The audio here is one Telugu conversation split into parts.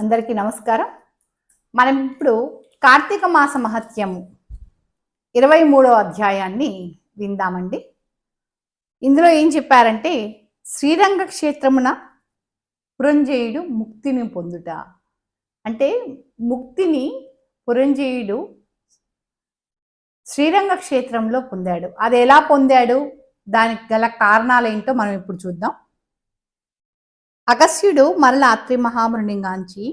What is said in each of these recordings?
అందరికీ నమస్కారం. మనం ఇప్పుడు కార్తీక మాస మహత్యము ఇరవై మూడో అధ్యాయాన్ని విందామండి. ఇందులో ఏం చెప్పారంటే శ్రీరంగ క్షేత్రమున పురంజయుడు ముక్తిని పొందుట. అంటే ముక్తిని పురంజయుడు శ్రీరంగ క్షేత్రంలో పొందాడు. అది ఎలా పొందాడు? దానికి గల కారణాలు ఏంటో మనం ఇప్పుడు చూద్దాం. అగస్యుడు మరల అత్రి మహామునిగాంచి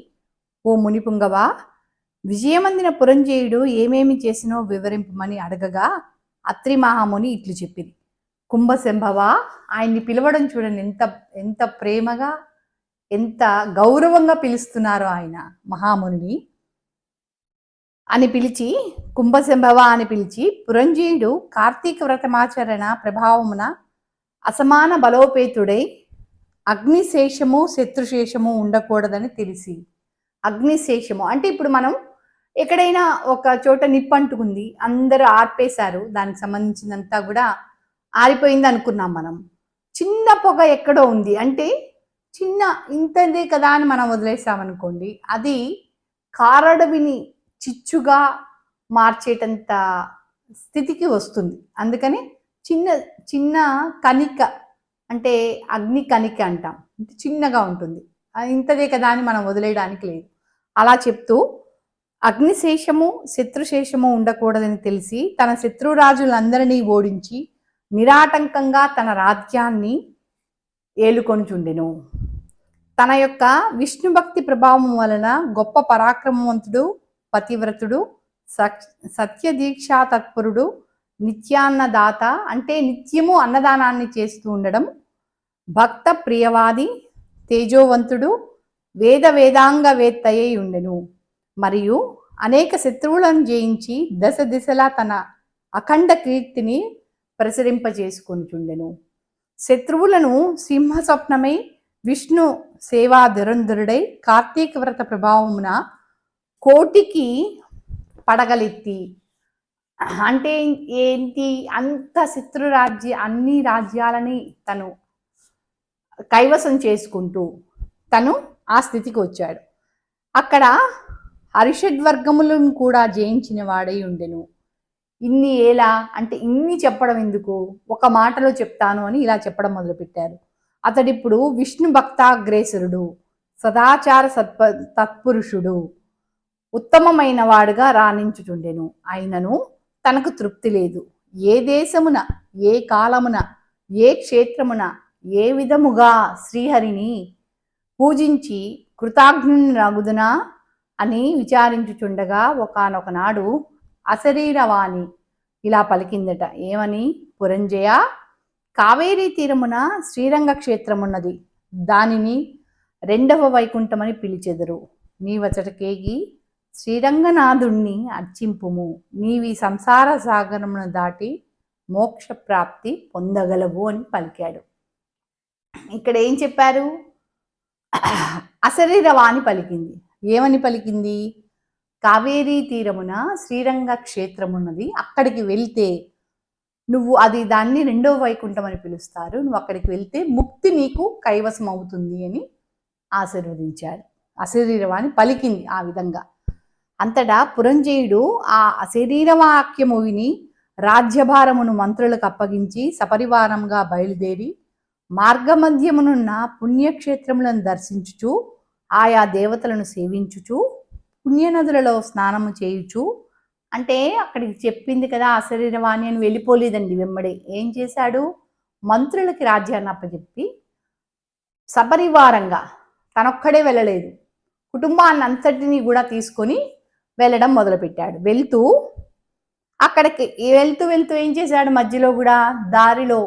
ఓ మునిపుంగవా విజయమందిన పురంజేయుడు ఏమేమి చేసినో వివరింపమని అడగగా అత్రి మహాముని ఇట్లు చెప్పింది కుంభశంభవ ఆయన్ని పిలవడం చూడండి ఎంత ఎంత ప్రేమగా ఎంత గౌరవంగా పిలుస్తున్నారో ఆయన మహామునిని అని పిలిచి కుంభశంభవ అని పిలిచి పురంజీయుడు కార్తీక వ్రతమాచరణ ప్రభావమున అసమాన బలోపేతుడై అగ్నిశేషము శత్రుశేషము ఉండకూడదని తెలిసి. అగ్నిశేషము. అంటే ఇప్పుడు మనం ఎక్కడైనా ఒక చోట నిప్పు అంటుకుంది అందరూ ఆర్పేశారు దానికి సంబంధించినంతా కూడా ఆరిపోయింది అనుకున్నాం మనం. చిన్న పొగ ఎక్కడో ఉంది. అంటే చిన్న ఇంతదే కదా అని మనం వదిలేసామనుకోండి అది కారడవిని చిచ్చుగా మార్చేటంత స్థితికి వస్తుంది. అందుకని చిన్న చిన్న కణిక అంటే అగ్ని కణిక అంటాం. అంటే చిన్నగా ఉంటుంది. అది ఇంతదే కదా అని మనం వదిలేయడానికి లేదు. అలా చెప్తూ అగ్నిశేషము శత్రుశేషము ఉండకూడదని తెలిసి తన శత్రురాజులందరినీ ఓడించి నిరాటంకంగా తన రాజ్యాన్ని ఏలుకొనుచుండెను. తన యొక్క విష్ణు భక్తి ప్రభావం వలన గొప్ప పరాక్రమవంతుడు పతివ్రతుడు సత్యదీక్షా తత్పరుడు నిత్యాన్నదాత అంటే నిత్యము అన్నదానాన్ని చేస్తూ ఉండడం భక్త ప్రియవాది తేజోవంతుడు వేద వేదాంగ వేత్తయ్యి ఉండెను. మరియు అనేక శత్రువులను జయించి దశ దిశలా తన అఖండ కీర్తిని ప్రసరింపజేసుకుంటుండెను శత్రువులను సింహ స్వప్నమై విష్ణు సేవా దురంధరుడై కార్తీక వ్రత ప్రభావమున కోటికి పడగలెత్తి అంటే ఏంటి? అంత శత్రు రాజ్య అన్ని రాజ్యాలని తను కైవసం చేసుకుంటూ తను ఆ స్థితికి వచ్చాడు. అక్కడ హరిషడ్వర్గములను కూడా జయించిన వాడై ఉండెను. ఇన్ని ఏలా అంటే ఇన్ని చెప్పడం ఎందుకు? ఒక మాటలో చెప్తాను అని ఇలా చెప్పడం మొదలుపెట్టారు. అతడిప్పుడు విష్ణు భక్తాగ్రేసరుడు సదాచార సత్ప తత్పురుషుడు ఉత్తమమైన వాడుగా రాణించుచుండెను. ఆయనను తనకు తృప్తి లేదు. ఏ దేశమున ఏ కాలమున ఏ క్షేత్రమున ఏ విధముగా శ్రీహరిని పూజించి కృతాజ్ఞుని రగుదునా అని విచారించుచుండగా ఒకనొకనాడు అశరీరవాణి ఇలా పలికిందట. ఏమని? పురంజయ కావేరీ తీరమున శ్రీరంగ క్షేత్రమున్నది. దానిని రెండవ వైకుంఠమని పిలిచెదరు. నీవచటకేగి శ్రీరంగనాథుణ్ణి అర్చింపుము. నీవి సంసార సాగరమును దాటి మోక్ష ప్రాప్తి పొందగలవు అని పలికాడు. ఇక్కడ ఏం చెప్పారు? అశరీరవాణి పలికింది. ఏమని పలికింది? కావేరీ తీరమున శ్రీరంగ క్షేత్రమున్నది. అక్కడికి వెళ్తే నువ్వు అది దాన్ని రెండో వైకుంఠం అని పిలుస్తారు. నువ్వు అక్కడికి వెళ్తే ముక్తి నీకు కైవసం అవుతుంది అని ఆశీర్వదించాడు అశరీరవాణి పలికింది ఆ విధంగా. అంతటా పురంజయుడు ఆ శరీరవాక్యము విని రాజ్యభారమును మంత్రులకు అప్పగించి సపరివారంగా బయలుదేరి మార్గమధ్యమునున్న పుణ్యక్షేత్రములను దర్శించుచు ఆయా దేవతలను సేవించుచు పుణ్యనదులలో స్నానము చేయుచు. అంటే అక్కడికి చెప్పింది కదా ఆ శరీరవాణి అని వెళ్ళిపోలేదండి వెమ్మడే ఏం చేశాడు? మంత్రులకి రాజ్యాన్ని అప్పచెప్పి సపరివారంగా తనొక్కడే వెళ్ళలేదు. కుటుంబాన్ని అంతటిని కూడా తీసుకొని వెళ్ళడం మొదలుపెట్టాడు. వెళ్తూ అక్కడికి వెళ్తూ వెళ్తూ ఏం చేశాడు? మధ్యలో కూడా దారిలో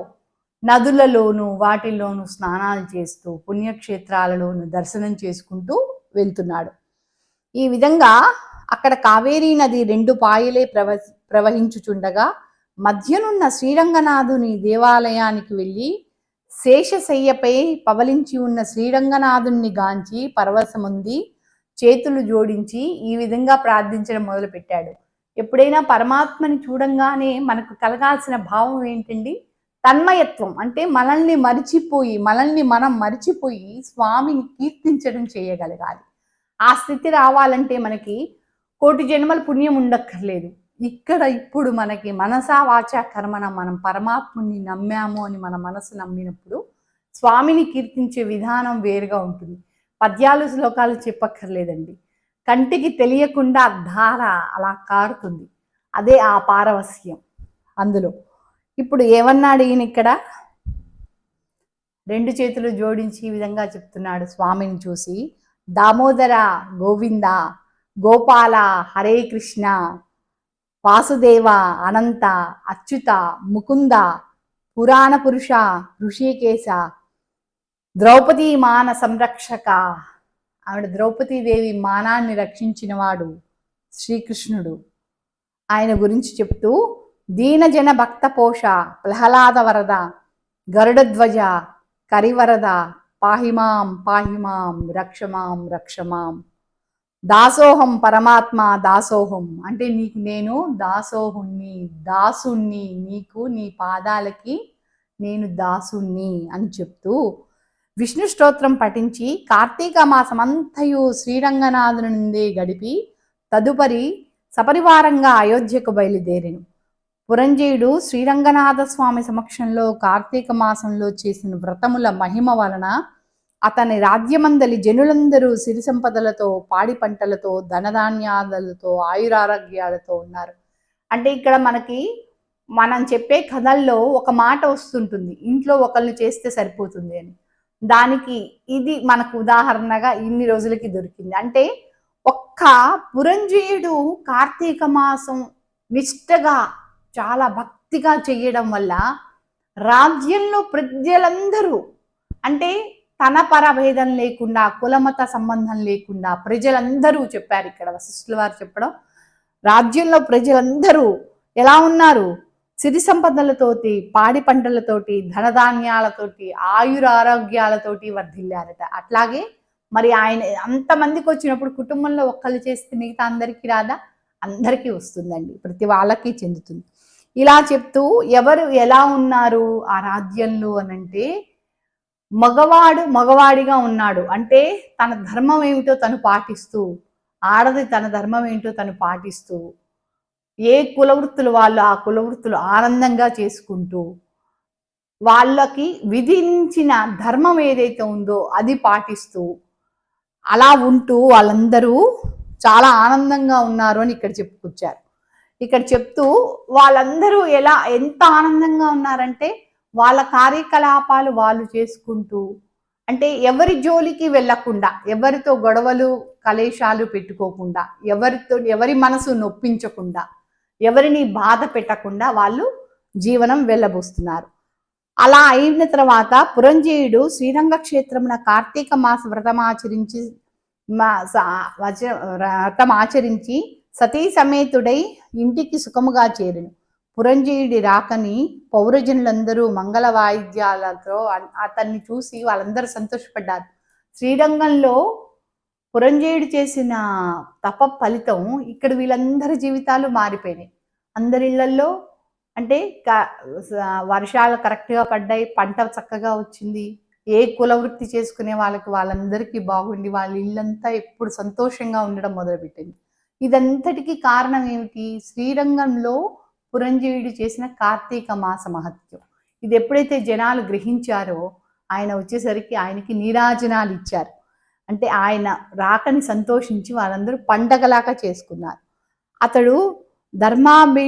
నదులలోను వాటిల్లోనూ స్నానాలు చేస్తూ పుణ్యక్షేత్రాలలోను దర్శనం చేసుకుంటూ వెళ్తున్నాడు. ఈ విధంగా అక్కడ కావేరీ నది రెండు పాయలే ప్రవ ప్రవహించుచుండగా మధ్యనున్న శ్రీరంగనాథుని దేవాలయానికి వెళ్ళి శేషశయ్యపై పవలించి ఉన్న శ్రీరంగనాథుణ్ణి గాంచి పరవశముంది చేతులు జోడించి ఈ విధంగా ప్రార్థించడం మొదలుపెట్టాడు. ఎప్పుడైనా పరమాత్మని చూడంగానే మనకు కలగాల్సిన భావం ఏంటండి? తన్మయత్వం అంటే మనల్ని మరిచిపోయి మనల్ని మనం మరిచిపోయి స్వామిని కీర్తించడం చేయగలగాలి. ఆ స్థితి రావాలంటే మనకి కోటి జన్మల పుణ్యం ఉండక్కర్లేదు. ఇక్కడ ఇప్పుడు మనకి మనసా వాచ కర్మన మనం పరమాత్ముని నమ్మాము అని మన మనసు నమ్మినప్పుడు స్వామిని కీర్తించే విధానం వేరుగా ఉంటుంది. పద్యాలు శ్లోకాలు చెప్పక్కర్లేదండి. కంటికి తెలియకుండా ధార అలా కారుతుంది. అదే ఆ పారవస్యం అందులో. ఇప్పుడు ఏమన్నాడు ఈయన ఇక్కడ? రెండు చేతులు జోడించి ఈ విధంగా చెప్తున్నాడు స్వామిని చూసి. దామోదర గోవింద గోపాల హరే కృష్ణ వాసుదేవ అనంత అచ్యుత ముకుంద పురాణ పురుష ఋషికేశ ద్రౌపది మాన సంరక్షక. ఆవిడ ద్రౌపదీదేవి మానాన్ని రక్షించినవాడు శ్రీకృష్ణుడు. ఆయన గురించి చెప్తూ దీనజన భక్తపోష ప్రహ్లాద వరద గరుడధ్వజ కరివరద పాహిమాం పాహిమాం రక్షమాం రక్షమాం దాసోహం పరమాత్మ దాసోహం. అంటే నీకు నేను దాసోహుణ్ణి దాసుణ్ణి నీకు నీ పాదాలకి నేను దాసుణ్ణి అని చెప్తూ విష్ణు స్తోత్రం పఠించి కార్తీక మాసమంతయు శ్రీరంగనాథుని నుండి గడిపి తదుపరి సపరివారంగా అయోధ్యకు బయలుదేరిను. పురంజయుడు శ్రీరంగనాథ స్వామి సమక్షంలో కార్తీక మాసంలో చేసిన వ్రతముల మహిమ వలన అతని రాజ్యమందలి జనులందరూ సిరి సంపదలతో పాడి పంటలతో ధనధాన్యాలతో ఆయురారోగ్యాలతో ఉన్నారు. అంటే ఇక్కడ మనకి మనం చెప్పే కథల్లో ఒక మాట వస్తుంటుంది ఇంట్లో ఒకళ్ళు చేస్తే సరిపోతుంది అని. దానికి ఇది మనకు ఉదాహరణగా ఇన్ని రోజులకి దొరికింది. అంటే ఒక్క పురంజీయుడు కార్తీక మాసం నిష్టగా చాలా భక్తిగా చేయడం వల్ల రాజ్యంలో ప్రజలందరూ అంటే తన పరభేదం లేకుండా కులమత సంబంధం లేకుండా ప్రజలందరూ చెప్పారు ఇక్కడ వశిష్ఠుల వారు చెప్పడం రాజ్యంలో ప్రజలందరూ ఎలా ఉన్నారు? సిరి సంపదలతోటి పాడి పంటలతోటి ధనధాన్యాలతోటి ఆయుర ఆరోగ్యాలతోటి వర్ధిల్లారట. అట్లాగే మరి ఆయన అంతమందికి వచ్చినప్పుడు కుటుంబంలో ఒక్కళ్ళు చేస్తే మిగతా అందరికీ రాదా? అందరికీ వస్తుందండి. ప్రతి వాళ్ళకి చెందుతుంది. ఇలా చెప్తూ ఎవరు ఎలా ఉన్నారు ఆ రాజ్యంలో అనంటే మగవాడు మగవాడిగా ఉన్నాడు. అంటే తన ధర్మం ఏమిటో తను పాటిస్తూ ఆడది తన ధర్మం ఏంటో తను పాటిస్తూ ఏ కులవృత్తులు వాళ్ళు ఆ కులవృత్తులు ఆనందంగా చేసుకుంటూ వాళ్ళకి విధించిన ధర్మం ఏదైతే ఉందో అది పాటిస్తూ అలా ఉంటూ వాళ్ళందరూ చాలా ఆనందంగా ఉన్నారు అని ఇక్కడ చెప్పుకొచ్చారు. ఇక్కడ చెప్తూ వాళ్ళందరూ ఎలా ఎంత ఆనందంగా ఉన్నారంటే వాళ్ళ కార్యకలాపాలు వాళ్ళు చేసుకుంటూ అంటే ఎవరి జోలికి వెళ్ళకుండా ఎవరితో గొడవలు కలేశాలు పెట్టుకోకుండా ఎవరితో ఎవరి మనసు నొప్పించకుండా ఎవరిని బాధ పెట్టకుండా వాళ్ళు జీవనం వెళ్ళబోస్తున్నారు. అలా అయిన తర్వాత పురంజయుడు శ్రీరంగ క్షేత్రమున కార్తీక మాస వ్రతం ఆచరించి మా వ్రతం ఆచరించి సతీ సమేతుడై ఇంటికి సుఖముగా చేరును. పురంజయుడి రాకని పౌరజనులందరూ మంగళ వాయిద్యాలతో అతన్ని చూసి వాళ్ళందరూ సంతోషపడ్డారు. శ్రీరంగంలో పురంజయుడు చేసిన తప ఫలితం ఇక్కడ వీళ్ళందరి జీవితాలు మారిపోయినాయి. అందరి ఇళ్ళల్లో అంటే వర్షాలు కరెక్ట్గా పడ్డాయి పంట చక్కగా వచ్చింది ఏ కుల వృత్తి చేసుకునే వాళ్ళకి వాళ్ళందరికీ బాగుండి వాళ్ళ ఇల్లంతా ఎప్పుడు సంతోషంగా ఉండడం మొదలుపెట్టింది. ఇదంతటికి కారణం ఏమిటి? శ్రీరంగంలో పురంజీవుడు చేసిన కార్తీక మాస మహత్యం. ఇది ఎప్పుడైతే జనాలు గ్రహించారో ఆయన వచ్చేసరికి ఆయనకి నీరాజనాలు ఇచ్చారు. అంటే ఆయన రాకని సంతోషించి వారందరూ పండగలాగా చేసుకున్నారు. అతడు ధర్మాభి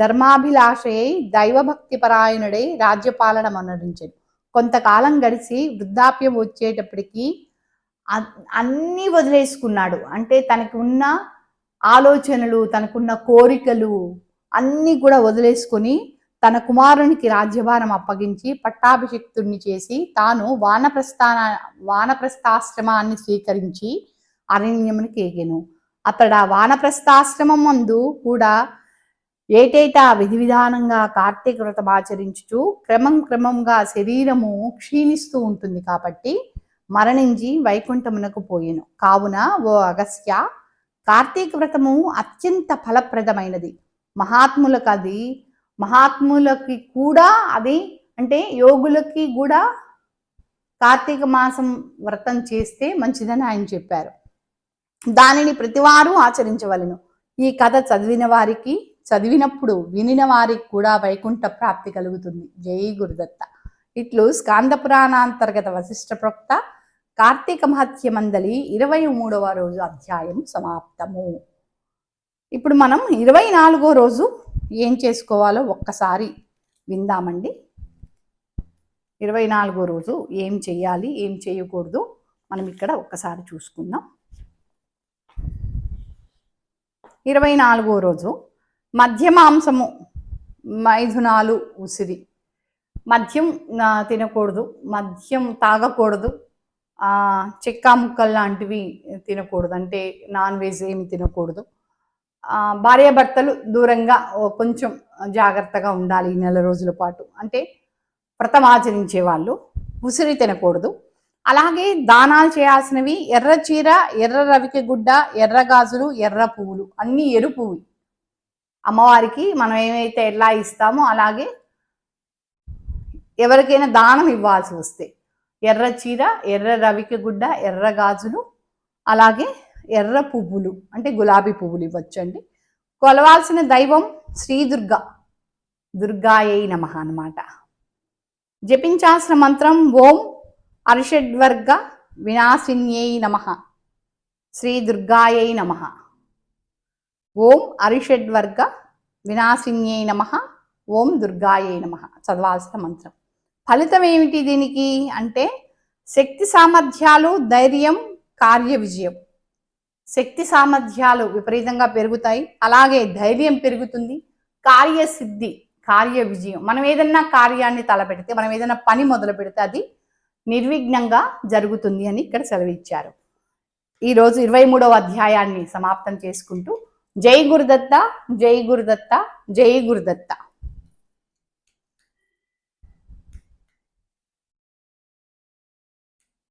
ధర్మాభిలాషయై దైవభక్తి పరాయణుడై రాజ్యపాలన మనరించాడు కొంతకాలం గడిచి వృద్ధాప్యం వచ్చేటప్పటికి అన్నీ వదిలేసుకున్నాడు. అంటే తనకు ఉన్న ఆలోచనలు తనకున్న కోరికలు అన్నీ కూడా వదిలేసుకొని తన కుమారునికి రాజ్యభారం అప్పగించి పట్టాభిషిక్తుణ్ణి చేసి తాను వానప్రస్థాన వానప్రస్థాశ్రమాన్ని స్వీకరించి అరణ్యమునికి ఎగెను. అతడ వానప్రస్థాశ్రమం మందు కూడా ఏటేటా విధి విధానంగా కార్తీక వ్రతం ఆచరించుచు క్రమం క్రమంగా శరీరము క్షీణిస్తూ ఉంటుంది కాబట్టి మరణించి వైకుంఠమునకు పోయెను. కావున ఓ అగస్త్య కార్తీక వ్రతము అత్యంత ఫలప్రదమైనది. మహాత్ములకు అది మహాత్ములకి కూడా అది అంటే యోగులకి కూడా కార్తీక మాసం వ్రతం చేస్తే మంచిదని ఆయన చెప్పారు. దానిని ప్రతివారు ఆచరించవలెను. ఈ కథ చదివిన వారికి చదివినప్పుడు వినిన వారికి కూడా వైకుంఠ ప్రాప్తి కలుగుతుంది. జై గురుదత్త. ఇట్లు స్కాంద పురాణాంతర్గత వశిష్ట ప్రక్త కార్తీక మహత్య మందలి ఇరవై మూడవ రోజు అధ్యాయం సమాప్తము. ఇప్పుడు మనం ఇరవై నాలుగో రోజు ఏం చేసుకోవాలో ఒక్కసారి విందామండి. ఇరవై నాలుగో రోజు ఏం చేయాలి ఏం చేయకూడదు మనం ఇక్కడ ఒక్కసారి చూసుకుందాం. ఇరవై నాలుగో రోజు మధ్య మాంసము మైథునాలు ఉసిరి. మద్యం తినకూడదు మద్యం తాగకూడదు చెక్క ముక్కలు లాంటివి తినకూడదు అంటే నాన్ వెజ్ ఏమి తినకూడదు. భార్యాభర్తలు దూరంగా కొంచెం జాగ్రత్తగా ఉండాలి ఈ నెల రోజుల పాటు. అంటే వ్రతం ఆచరించే వాళ్ళు ఉసిరి తినకూడదు. అలాగే దానాలు చేయాల్సినవి ఎర్ర చీర ఎర్ర రవిక గుడ్డ ఎర్ర గాజులు ఎర్ర పువ్వులు. అన్నీ ఎరుపువి అమ్మవారికి మనం ఏమైతే ఎలా ఇస్తామో అలాగే ఎవరికైనా దానం ఇవ్వాల్సి వస్తే. ఎర్ర చీర ఎర్ర రవిక గుడ్డ ఎర్ర గాజులు అలాగే ఎర్ర పువ్వులు అంటే గులాబీ పువ్వులు ఇవ్వచ్చు అండి కొలవాల్సిన దైవం శ్రీ దుర్గ. దుర్గాయై నమ అన్నమాట. జపించాల్సిన మంత్రం ఓం అర్షడ్వర్గ వినాశిన్యై నమ. శ్రీ దుర్గాయై నమ. ఓం అరిషడ్వర్గ వినాశిన్యై నమ. ఓం దుర్గాయై నమ. చదవాల్సిన మంత్రం. ఫలితం ఏమిటి దీనికి? అంటే శక్తి సామర్థ్యాలు ధైర్యం కార్య విజయం శక్తి సామర్థ్యాలు విపరీతంగా పెరుగుతాయి. అలాగే ధైర్యం పెరుగుతుంది. కార్యసిద్ధి కార్య విజయం. మనం ఏదన్నా కార్యాన్ని తలపెడితే మనం ఏదైనా పని మొదలు పెడితే అది నిర్విఘ్నంగా జరుగుతుంది అని ఇక్కడ సెలవిచ్చారు. ఈరోజు ఇరవై మూడవ అధ్యాయాన్ని సమాప్తం చేసుకుంటూ జై గురుదత్త జై గురుదత్త జై గురుదత్త.